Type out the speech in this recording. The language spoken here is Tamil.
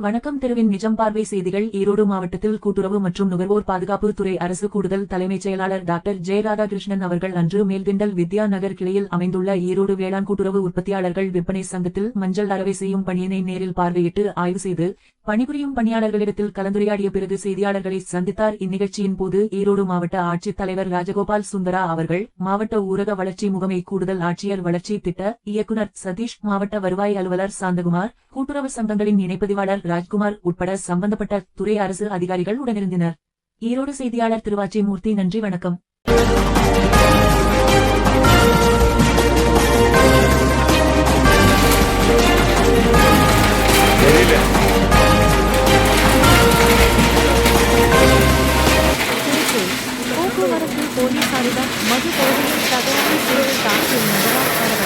வணக்கம் தெருவின் நிஜம் பார்வை செய்திகள். ஈரோடு மாவட்டத்தில் கூட்டுறவு மற்றும் நுகர்வோர் பாதுகாப்பு துறை அரசு கூடுதல் தலைமைச் செயலாளர் டாக்டர் ஜெய ராதாகிருஷ்ணன் அவர்கள் அன்று மேல்திண்டல் வித்யா நகர் கிளையில் அமைந்துள்ள ஈரோடு வேளாண் கூட்டுறவு உற்பத்தியாளர்கள் விற்பனை சங்கத்தில் மஞ்சள் அறவை செய்யும் பணியினை நேரில் பார்வையிட்டு ஆய்வு செய்து பணிபுரியும் பணியாளர்களிடத்தில் கலந்துரையாடிய பிறகு செய்தியாளர்களை சந்தித்தார். இந்நிகழ்ச்சியின் போது ஈரோடு மாவட்ட ஆட்சித் தலைவர் ராஜகோபால் சுந்தரா அவர்கள் மாவட்ட ஊரக வளர்ச்சி முகமை கூடுதல் ஆட்சியர் வளர்ச்சி திட்ட இயக்குநர் சதீஷ் மாவட்ட வருவாய் அலுவலர் சாந்தகுமார் கூட்டுறவு சங்கங்களின் இணைப்பதிவாளர் ராஜ்குமார் உட்பட சம்பந்தப்பட்ட துறை அரசு அதிகாரிகள் உடனிருந்தனர். ஈரோடு செய்தியாளர் திருவாச்சி மூர்த்தி நன்றி வணக்கம். Maju terus, kita akan terus berusaha untuk mendorong para